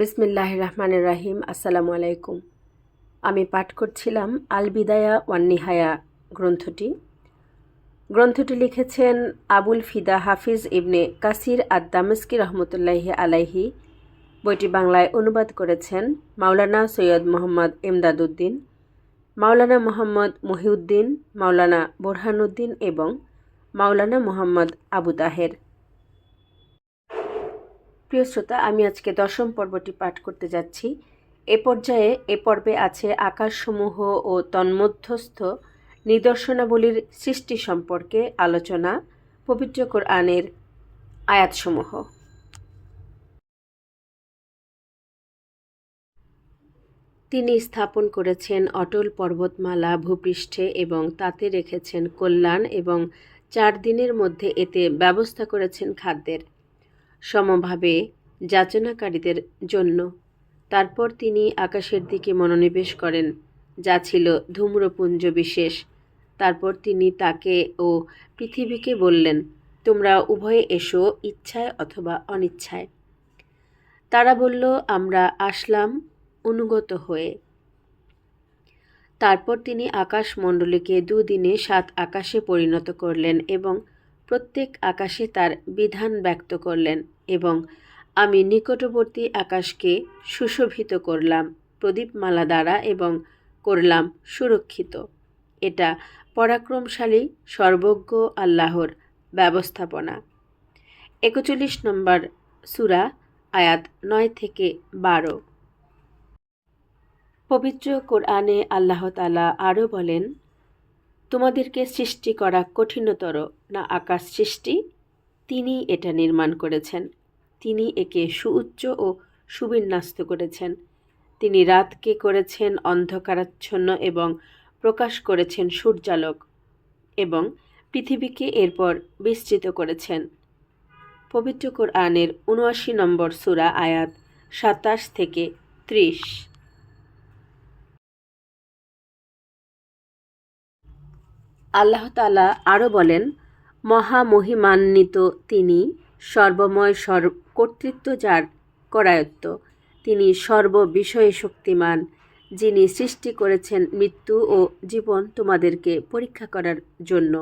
বিসমিল্লাহ রহমানের রাহিম আসসালামু আলাইকুম। আমি পাঠ করছিলাম আল বিদায়া ওয়ান নিহায়া গ্রন্থটি। গ্রন্থটি লিখেছেন আবুল ফিদা হাফিজ ইবনে কাসির আদ দামেস্কি রহমতুল্লাহি আলাইহি। বইটি বাংলায় অনুবাদ করেছেন মাওলানা সৈয়দ মোহাম্মদ এমদাদুদ্দিন মাওলানা মোহাম্মদ মহিউদ্দিন, মাওলানা বোরহানুদ্দিন এবং মাওলানা মোহাম্মদ আবু তাহের। প্রিয় শ্রোতা, আমি আজকে দশম পর্বটি পাঠ করতে যাচ্ছি। এ পর্যায়ে এ পর্বে আছে আকাশসমূহ ও তন্মধ্যস্থ নিদর্শনাবলীর সৃষ্টি সম্পর্কে আলোচনা, পবিত্র কোরআনের আয়াতসমূহ। তিনি স্থাপন করেছেন অটল পর্বতমালা, ভূপৃষ্ঠে এবং তাতে রেখেছেন কল্যাণ এবং চার দিনের মধ্যে এতে ব্যবস্থা করেছেন খাদ্যের। সমভাবে যাচনাকারীদের জন্য। তারপর তিনি আকাশের দিকে মনোনিবেশ করেন, যা ছিল ধূম্রপুঞ্জ বিশেষ। তারপর তিনি তাকে ও পৃথিবীকে বললেন, তোমরা উভয়ে এসো ইচ্ছায় অথবা অনিচ্ছায়। তারা বলল, আমরা আসলাম অনুগত হয়ে। তারপর তিনি আকাশমণ্ডলীকে দুদিনে সাত আকাশে পরিণত করলেন এবং প্রত্যেক আকাশে তার বিধান ব্যক্ত করলেন এবং আমি নিকটবর্তী আকাশকে সুশোভিত করলাম, প্রদীপমালা দ্বারা এবং করলাম সুরক্ষিত। এটা পরাক্রমশালী, সর্বজ্ঞ আল্লাহর ব্যবস্থাপনা। একচল্লিশ নম্বর সুরা, আয়াত নয় থেকে বারো। পবিত্র কোরআনে আল্লাহ তালা আরও বলেন তোমাদেরকে সৃষ্টি করা কঠিনতর না আকাশ সৃষ্টি? তিনি এটা নির্মাণ করেছেন। তিনি একে সুউচ্চ ও সুবিন্যস্ত করেছেন। তিনি রাতকে করেছেন অন্ধকারাচ্ছন্ন এবং প্রকাশ করেছেন সূর্যালোক এবং পৃথিবীকে এরপর বিস্তৃত করেছেন। পবিত্র কোরআনের উনআশি নম্বর সুরা আয়াত সাতাশ থেকে ত্রিশ। আল্লাহ তালা আরও বলেন, মহামহিমান্বিত তিনি সর্বময় সর কর্তৃত্ব যার করায়ত্ত। তিনি সর্ববিষয়ে শক্তিমান, যিনি সৃষ্টি করেছেন মৃত্যু ও জীবন তোমাদেরকে পরীক্ষা করার জন্য।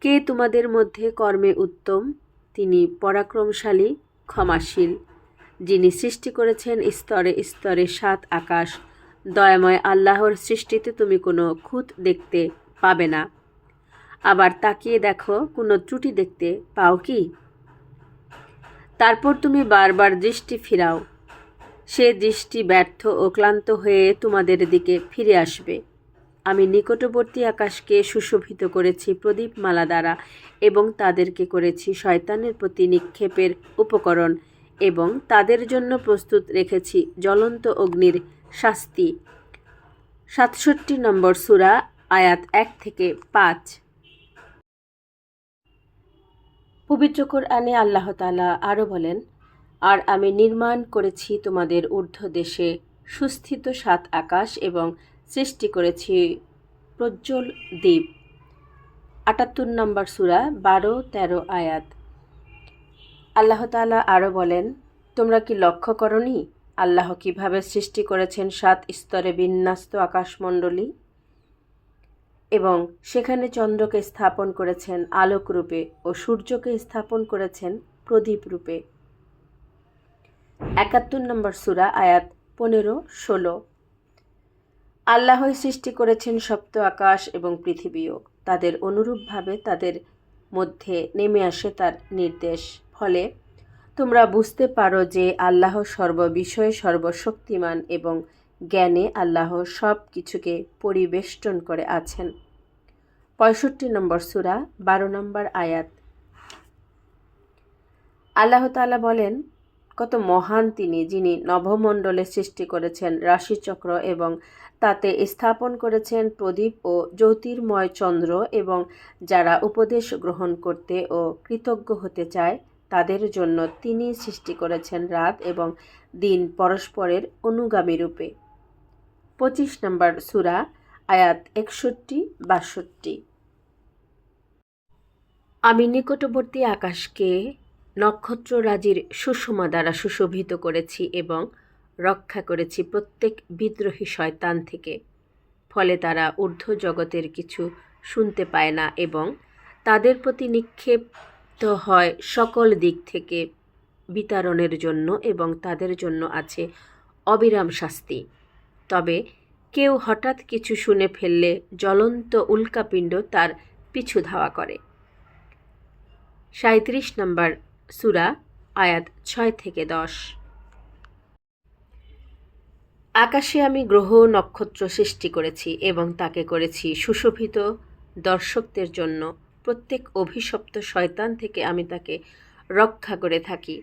কে তোমাদের মধ্যে কর্মে উত্তম, তিনি পরাক্রমশালী, ক্ষমাশীল। যিনি সৃষ্টি করেছেন স্তরে স্তরে সাত আকাশ, দয়াময় আল্লাহর সৃষ্টিতে তুমি কোনো খুঁত দেখতে পাবে না। আবার তাকিয়ে দেখো, কোনো ত্রুটি দেখতে পাও কি? তারপর তুমি বারবার দৃষ্টি ফিরাও। সে দৃষ্টি ব্যর্থ ও ক্লান্ত হয়ে তোমাদের দিকে ফিরে আসবে। আমি নিকটবর্তী আকাশকে সুশোভিত করেছি প্রদীপমালা দ্বারা এবং তাদেরকে করেছি শয়তানের প্রতি নিক্ষেপের উপকরণ এবং তাদের জন্য প্রস্তুত রেখেছি জ্বলন্ত অগ্নির শাস্তি। সাতষট্টি নম্বর সুরা আয়াত এক থেকে পাঁচ। পবিত্র কোরআনে আল্লাহ তালা আরও বলেন, আর আমি নির্মাণ করেছি তোমাদের ঊর্ধ্ব দেশে সুস্থিত সাত আকাশ এবং সৃষ্টি করেছি প্রজ্জ্বল দ্বীপ। আটাত্তর নম্বর সুরা, বারো, তেরো আয়াত। আল্লাহ তালা আরও বলেন, তোমরা কি লক্ষ্য করনি? আল্লাহ কীভাবে সৃষ্টি করেছেন সাত স্তরে বিন্যস্ত আকাশমণ্ডলী? এবং সেখানে চন্দ্রকে স্থাপন করেছেন আলোক রূপে ও সূর্যকে স্থাপন করেছেন প্রদীপ রূপে। একাত্তর নম্বর সুরা, আয়াত পনেরো, ষোলো। আল্লাহই সৃষ্টি করেছেন সপ্ত আকাশ এবং পৃথিবীও। তাদের অনুরূপভাবে তাদের মধ্যে নেমে আসে তার নির্দেশ। ফলে তোমরা বুঝতে পারো যে আল্লাহ সর্ববিষয়ে সর্বশক্তিমান এবং জ্ঞানে আল্লাহ সব কিছুকে পরিবেষ্টন করে আছেন। পঁয়ষট্টি নম্বর সুরা, বারো নম্বর আয়াত। আল্লাহ তালা বলেন, কত মহান তিনি যিনি নভমণ্ডলে সৃষ্টি করেছেন রাশিচক্র এবং তাতে স্থাপন করেছেন প্রদীপ ও জ্যোতির্ময় চন্দ্র এবং যারা উপদেশ গ্রহণ করতে ও কৃতজ্ঞ হতে চায়, তাদের জন্য তিনি সৃষ্টি করেছেন রাত এবং দিন পরস্পরের অনুগামী রূপে। পঁচিশ নম্বর সুরা, আয়াত একষট্টি, বাষট্টি। আমি নিকটবর্তী আকাশকে নক্ষত্ররাজির সুষমা দ্বারা সুশোভিত করেছি এবং রক্ষা করেছি প্রত্যেক বিদ্রোহী শয়তান থেকে। ফলে তারা ঊর্ধ্ব জগতের কিছু শুনতে পায় না এবং তাদের প্রতি নিক্ষেপ্ত হয় সকল দিক থেকে বিতরণের জন্য এবং তাদের জন্য আছে অবিরাম শাস্তি। তবে কেউ হঠাৎ কিছু শুনে ফেললে জ্বলন্ত উল্কাপিণ্ড তার পিছু ধাওয়া করে। সাঁত্রিশ নম্বর সুরা, আয়াত ছয় থেকে দশ। আকাশে আমি গ্রহ নক্ষত্র সৃষ্টি করেছি এবং তাকে করেছি সুশোভিত দর্শকদের জন্য। প্রত্যেক অভিশপ্ত শয়তান থেকে আমি তাকে রক্ষা করে থাকি।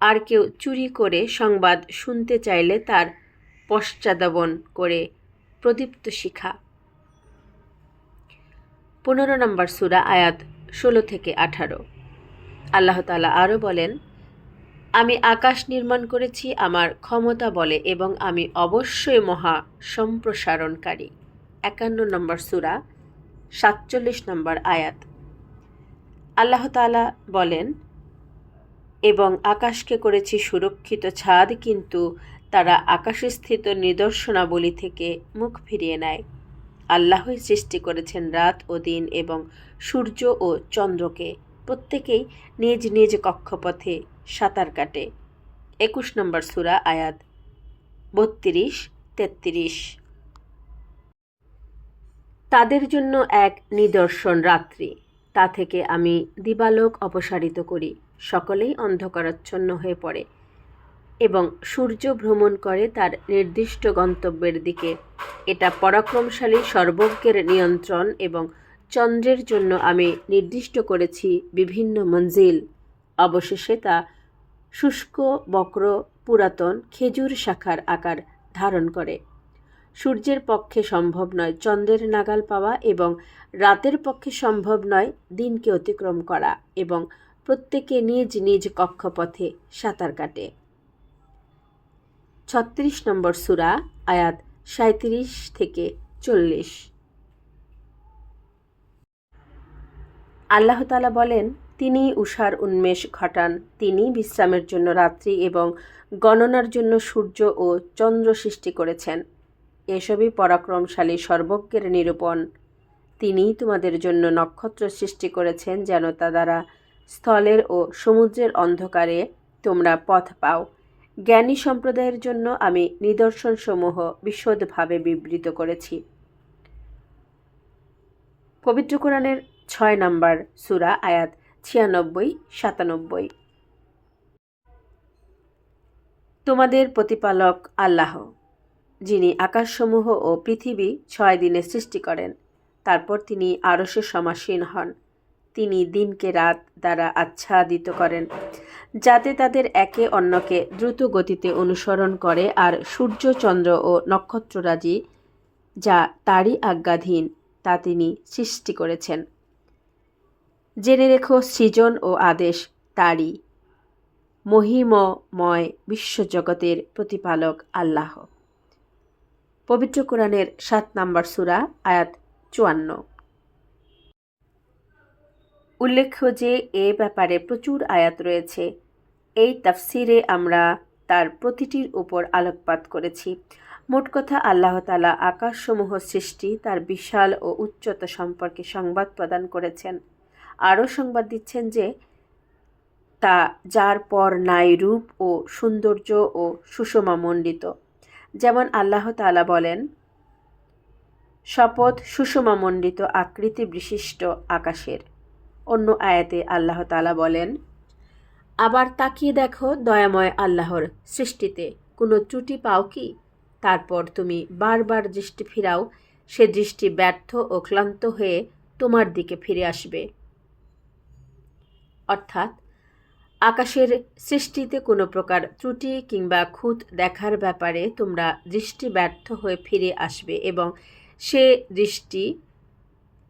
আর কেউ চুরি করে সংবাদ শুনতে চাইলে তার পশ্চাদাবন করে প্রদীপ্ত শিখা। পনেরো নম্বর সুরা, আয়াত ষোলো থেকে আঠারো। আল্লাহ তালা আরও বলেন, আমি আকাশ নির্মাণ করেছি, আমার ক্ষমতা বলে, এবং আমি অবশ্যই মহা সম্প্রসারণকারী। একান্ন নম্বর সুরা, সাতচল্লিশ নম্বর আয়াত। আল্লাহ তালা বলেন, এবং আকাশকে করেছি সুরক্ষিত ছাদ, কিন্তু তারা আকাশে স্থিত নিদর্শনাবলী থেকে মুখ ফিরিয়ে নেয়। আল্লাহই সৃষ্টি করেছেন রাত ও দিন এবং সূর্য ও চন্দ্রকে। প্রত্যেকেই নিজ নিজ কক্ষপথে সাঁতার কাটে। একুশ নম্বর সুরা আয়াত। বত্রিশ, তেত্রিশ। তাদের জন্য এক নিদর্শন রাত্রি। তা থেকে আমি দিবালোক অপসারিত করি। সকলেই অন্ধকারাচ্ছন্ন হয়ে পড়ে। এবং সূর্য ভ্রমণ করে তার নির্দিষ্ট গন্তব্যের দিকে। এটা পরাক্রমশালী সর্বজ্ঞের নিয়ন্ত্রণ এবং চন্দ্রের জন্য আমি নির্দিষ্ট করেছি বিভিন্ন মঞ্জিল। অবশেষে তা শুষ্ক, বক্র, পুরাতন খেজুর শাখার আকার ধারণ করে। সূর্যের পক্ষে সম্ভব নয় চন্দ্রের নাগাল পাওয়া এবং রাতের পক্ষে সম্ভব নয় দিনকে অতিক্রম করা এবং প্রত্যেকে নিজ নিজ কক্ষপথে সাঁতার কাটে। ছত্রিশ নম্বর সুরা, আয়াত সাঁত্রিশ থেকে চল্লিশ। আল্লাহতালা বলেন তিনি উষার উন্মেষ ঘটান। তিনি বিশ্রামের জন্য রাত্রি এবং গণনার জন্য সূর্য ও চন্দ্র সৃষ্টি করেছেন। এসবই পরাক্রমশালী সর্বজ্ঞের নিরূপণ। তিনি তোমাদের জন্য নক্ষত্র সৃষ্টি করেছেন যেন তা দ্বারা স্থলের ও সমুদ্রের অন্ধকারে তোমরা পথ পাও। জ্ঞানী সম্প্রদায়ের জন্য আমি নিদর্শনসমূহ বিশদভাবে বিবৃত করেছি। পবিত্র কোরআনের ছয় নম্বর সুরা, আয়াত ছিয়ানব্বই, সাতানব্বই। তোমাদের প্রতিপালক আল্লাহ, যিনি আকাশসমূহ ও পৃথিবী ছয় দিনে সৃষ্টি করেন, তারপর তিনি আরসে সমাসীন হন। তিনি দিনকে রাত দ্বারা আচ্ছাদিত করেন, যাতে তাদের একে অন্যকে দ্রুত গতিতে অনুসরণ করে আর সূর্য, চন্দ্র ও নক্ষত্ররাজি যা তারই আজ্ঞাধীন তা তিনি সৃষ্টি করেছেন। জেনে রেখো, সৃজন ও আদেশ তারই। মহিমময় বিশ্বজগতের প্রতিপালক আল্লাহ। পবিত্র কোরআনের সাত নম্বর সুরা, আয়াত চুয়ান্ন। উল্লেখ্য যে, এ ব্যাপারে প্রচুর আয়াত রয়েছে। এই তাফসিরে আমরা তার প্রতিটির উপর আলোকপাত করেছি। মোট কথা, আল্লাহ তালা আকাশসমূহ সৃষ্টি, তার বিশাল ও উচ্চতা সম্পর্কে সংবাদ প্রদান করেছেন। আরও সংবাদ দিচ্ছেন যে, তা যার পর নাই রূপ ও সৌন্দর্য ও সুষমামণ্ডিত যেমন আল্লাহ তালা বলেন, শপথ সুষমামণ্ডিত আকৃতি বিশিষ্ট আকাশের। অন্য আয়াতে আল্লাহ তালা বলেন, আবার তাকিয়ে দেখো দয়াময় আল্লাহর সৃষ্টিতে, কোনো ত্রুটি পাও কি? তারপর তুমি বারবার দৃষ্টি ফিরাও, সে দৃষ্টি ব্যর্থ ও ক্লান্ত হয়ে তোমার দিকে ফিরে আসবে। অর্থাৎ, আকাশের সৃষ্টিতে কোনো প্রকার ত্রুটি কিংবা খুঁত দেখার ব্যাপারে তোমরা দৃষ্টি ব্যর্থ হয়ে ফিরে আসবে এবং সে দৃষ্টি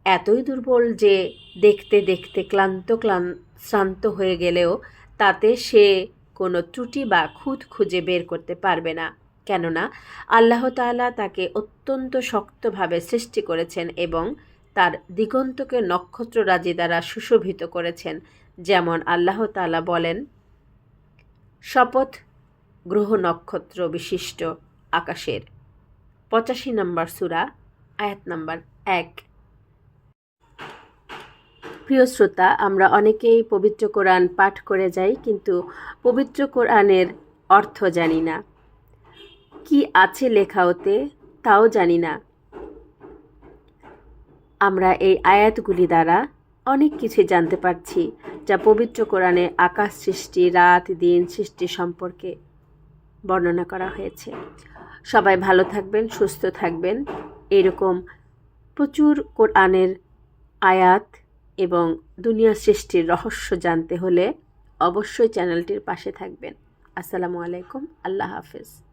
এতই দুর্বল যে দেখতে দেখতে ক্লান্ত ক্লান, শ্রান্ত হয়ে গেলেও তাতে সে কোনো ত্রুটি বা খুঁত খুঁজে বের করতে পারবে না। কেননা আল্লাহ তাআলা তাকে অত্যন্ত শক্তভাবে সৃষ্টি করেছেন এবং তার দিগন্তকে নক্ষত্ররাজি দ্বারা সুশোভিত করেছেন, যেমন আল্লাহ তালা বলেন, শপথ গ্রহ নক্ষত্র বিশিষ্ট আকাশের। পঁচাশি নম্বর সূরা, আয়াত নম্বর এক। প্রিয় শ্রোতা, আমরা অনেকেই পবিত্র কোরআন পাঠ করে যাই, কিন্তু পবিত্র কোরআনের অর্থ জানি না। কি আছে লেখা ওতে তাও জানি না। আমরা এই আয়াতগুলি দ্বারা অনেক কিছু জানতে পারছি, যা পবিত্র কোরআনে আকাশ সৃষ্টি, রাত, দিন সৃষ্টি সম্পর্কে বর্ণনা করা হয়েছে। সবাই ভালো থাকবেন, সুস্থ থাকবেন। এরকম প্রচুর কোরআনের আয়াত এবং দুনিয়া সৃষ্টির রহস্য জানতে হলে অবশ্যই চ্যানেলটির পাশে থাকবেন। আসসালামু আলাইকুম। আল্লাহ হাফেজ।